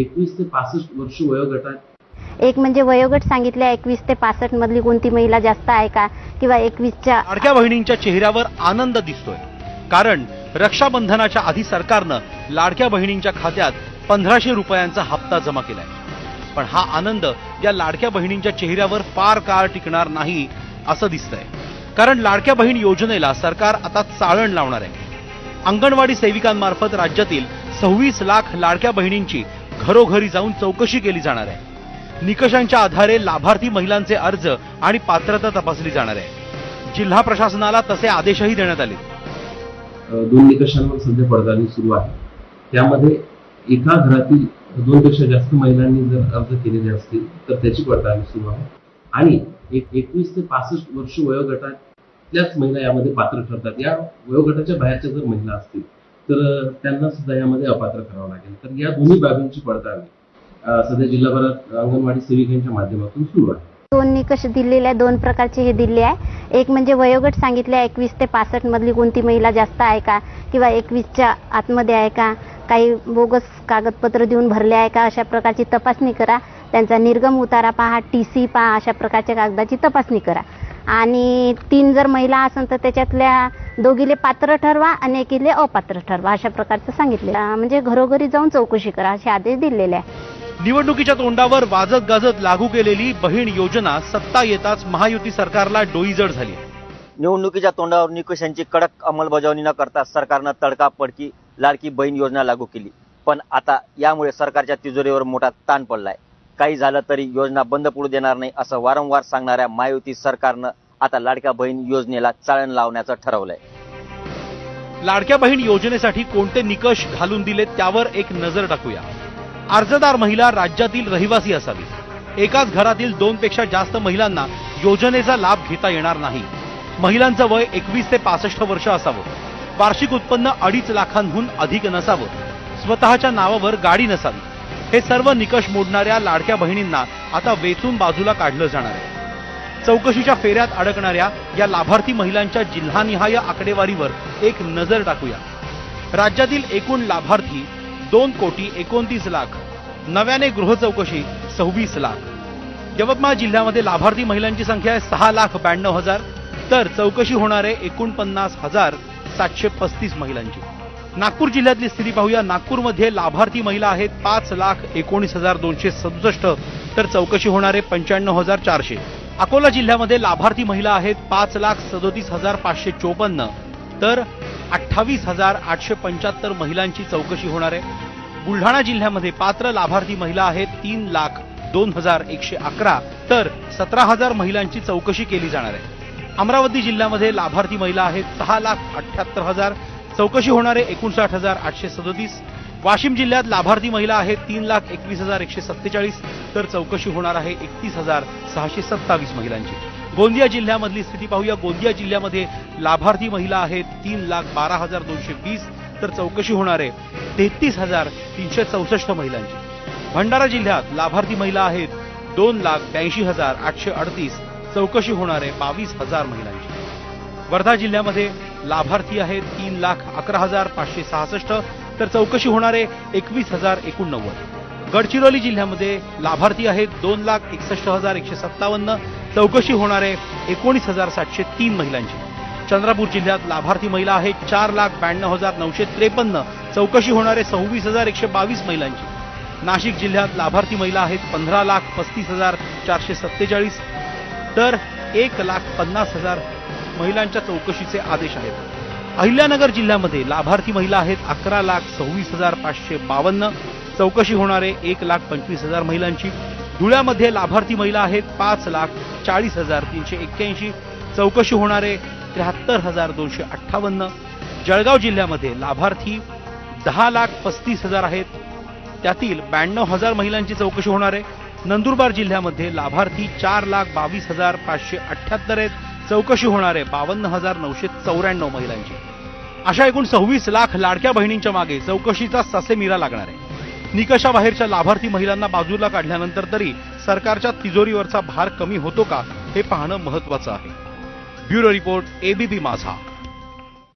एकवीस ते पासष्ट वर्ष वयोगटात एक म्हणजे वयोगट सांगितल्या एकवीस ते पासष्ट मधली कोणती महिला जास्त आहे का? किंवा एकवीसच्या लाडक्या बहिणींच्या चेहऱ्यावर आनंद दिसतोय. कारण रक्षाबंधनाच्या आधी सरकारनं लाडक्या बहिणींच्या खात्यात पंधराशे रुपयांचा हप्ता जमा केलाय. पण हा आनंद या लाडक्या बहिणींच्या चेहऱ्यावर फार काळ टिकणार नाही असं दिसतंय. कारण लाडक्या बहीण योजनेला सरकार आता चाळण लावणार आहे. अंगणवाडी सेविकांमार्फत राज्यातील सव्वीस लाख लाडक्या बहिणींची घरोघरी जाऊन चौकशी केली जाणार आहे. निकषांच्या आधारे लाभार्थी महिलांचे अर्ज आणि पात्रता तपासली जाणार आहे. जिल्हा प्रशासनाला तसे आदेशही देण्यात आले. दोन निकषांवर सध्या पडताळणी सुरू आहे. त्यामध्ये एका घरातील दोनपेक्षा जास्त महिलांनी जर अर्ज केलेले असतील तर त्याची पडताळणी सुरू आहे. आणि एक एकवीस ते पासष्ट वर्ष वयोगटातल्याच महिला यामध्ये पात्र ठरतात. या वयोगटाच्या बाहेरच्या जर महिला असतील तर त्यांना सुद्धा यामध्ये अपात्र करावं लागेल. तर या दोन्ही बाबींची पडताळणी सध्या जिल्हाभरात अंगणवाडी सेविकांच्या माध्यमातून सुरू आहे. दोन निकष दिलेले आहे दोन प्रकारचे हे दिले आहे. एक म्हणजे वयोगट सांगितले एकवीस ते पासष्ट मधली कोणती महिला जास्त आहे का? किंवा एकवीसच्या आतमध्ये आहे का? काही बोगस कागदपत्र देऊन भरले आहे का? अशा प्रकारची तपासणी करा. त्यांचा निर्गम उतारा पहा टी सी पहा अशा प्रकारच्या कागदाची तपासणी करा. आणि तीन जर महिला असेल तर त्याच्यातल्या दोघीले पात्र ठरवा आणि एकीले अपात्र ठरवा अशा प्रकारचं सांगितले म्हणजे घरोघरी जाऊन चौकशी करा असे आदेश दिलेले आहे. निवडणुकीच्या तोंडावर वाजत गाजत लागू केलेली बहीण योजना सत्ता येताच महायुती सरकारला डोईजड झाली निवडणुकीच्या तोंडावर निकषांची कडक अंमलबजावणी न करता सरकारनं तडकाफडकी लाडकी बहीण योजना लागू केली. पण आता यामुळे सरकारच्या तिजोरीवर मोठा ताण पडलाय. काही झालं तरी योजना बंद पडू देणार नाही असं वारंवार सांगणाऱ्या महायुती सरकारनं आता लाडक्या बहीण योजनेला चाळण लावण्याचं ठरवलंय. लाडक्या बहीण योजनेसाठी कोणते निकष घालून दिले त्यावर एक नजर टाकूया. अर्जदार महिला राज्यातील रहिवासी असावी. एकाच घरातील दोन पेक्षा जास्त महिलांना योजनेचा लाभ घेता येणार नाही. महिलांचं वय एकवीस ते पासष्ट वर्ष असावं. वार्षिक उत्पन्न अडीच लाखांहून अधिक नसावं. स्वतःच्या नावावर गाडी नसावी. हे सर्व निकष मोडणाऱ्या लाडक्या बहिणींना आता वेचून बाजूला काढलं जाणार आहे. चौकशीच्या फेऱ्यात अडकणाऱ्या या लाभार्थी महिलांच्या जिल्हानिहाय आकडेवारीवर एक नजर टाकूया. राज्यातील एकूण लाभार्थी दोन कोटी एकोणतीस लाख नव्याने गृह चौकशी सव्वीस लाख. यवतमाळ जिल्ह्यामध्ये लाभार्थी महिलांची संख्या आहे सहा लाख ब्याण्णव हजार तर चौकशी होणारे एकोणपन्नास हजार सातशे पस्तीस महिलांची. नागपूर जिल्ह्यातली स्थिती पाहूया. नागपूरमध्ये लाभार्थी महिला आहेत पाच लाख एकोणीस हजार दोनशे सदुसष्ट तर चौकशी होणारे पंच्याण्णव हजार चारशे. अकोला जिल्ह्यामध्ये लाभार्थी महिला आहेत पाच लाख सदोतीस हजार पाचशे चोपन्न. तर अठ्ठावीस हजार आठशे पंच्याहत्तर महिलांची चौकशी होणार आहे. बुलढाणा जिल्ह्यामध्ये पात्र लाभार्थी महिला आहेत तीन लाख दोन हजार एकशे अकरा. तर सतरा हजार महिलांची चौकशी केली जाणार आहे. अमरावती जिल्ह्यामध्ये लाभार्थी महिला आहेत सहा लाख अठ्ठ्याहत्तर हजार. चौकशी होणारे एकोणसाठ हजार आठशे सदोतीस. वाशिम जिल्ह्यात लाभार्थी महिला आहेत तीन लाख एकवीस हजार एकशे सत्तेचाळीस. तर चौकशी होणार आहे एकतीस हजार सहाशे सत्तावीस महिलांची. गोंदिया जिल्ह्यामधली स्थिती पाहूया. गोंदिया जिल्ह्यामध्ये लाभार्थी महिला आहेत तीन लाख बारा हजार दोनशे वीस तर चौकशी होणार आहे तेहतीस हजार तीनशे चौसष्ट महिलांची. भंडारा जिल्ह्यात लाभार्थी महिला आहेत दोन लाख ब्याऐंशी हजार आठशे अडतीस चौकशी होणार आहे बावीस हजार महिलांची. वर्धा जिल्ह्यामध्ये लाभार्थी आहेत तीन लाख अकरा हजार पाचशे सहासष्ट तर चौकशी होणारे एकवीस हजार एकोणनव्वद. गडचिरोली जिल्ह्यामध्ये लाभार्थी आहेत. दोन लाख एकसष्ट हजार एकशे सत्तावन्न. चौकशी होणारे एकोणीस हजार सातशे तीन महिलांची. चंद्रपूर जिल्ह्यात लाभार्थी महिला आहेत. चार लाख ब्याण्णव हजार नऊशे त्रेपन्न. चौकशी होणारे सव्वीस हजार एकशे बावीस महिलांची. नाशिक जिल्ह्यात लाभार्थी महिला आहेत. पंधरा लाख पस्तीस हजार चारशे सत्तेचाळीस. तर एक लाख पन्नास हजार महिलांच्या चौकशीचे आदेश आहेत. अहिल्यानगर जिल्ह्यामध्ये लाभार्थी महिला आहेत अकरा लाख सव्वीस हजार पाचशे बावन्न. चौकशी होणारे एक लाख पंचवीस हजार महिलांची. धुळ्यामध्ये लाभार्थी महिला आहेत पाच लाख चाळीस हजार तीनशे एक्क्याऐंशी. चौकशी होणारे त्र्याहत्तर हजार दोनशे अठ्ठावन्न. जळगाव जिल्ह्यामध्ये लाभार्थी दहा लाख पस्तीस हजार आहेत. त्यातील ब्याण्णव हजार महिलांची चौकशी होणार. आहे नंदुरबार जिल्ह्यामध्ये लाभार्थी चार लाख बावीस हजार पाचशे अठ्ठ्याहत्तर आहेत. चौकशी होणार आहे. बावन्न हजार नऊशे चौऱ्याण्णव महिलांची. अशा एकूण सव्वीस लाख लाडक्या बहिणींच्या मागे चौकशीचा ससेमिरा लागणार आहे. निकषाबाहेरच्या लाभार्थी महिलांना बाजूला काढल्यानंतर तरी सरकारच्या तिजोरीवरचा भार कमी होतो का हे पाहणं महत्वाचं आहे. ब्युरो रिपोर्ट एबीपी माझा.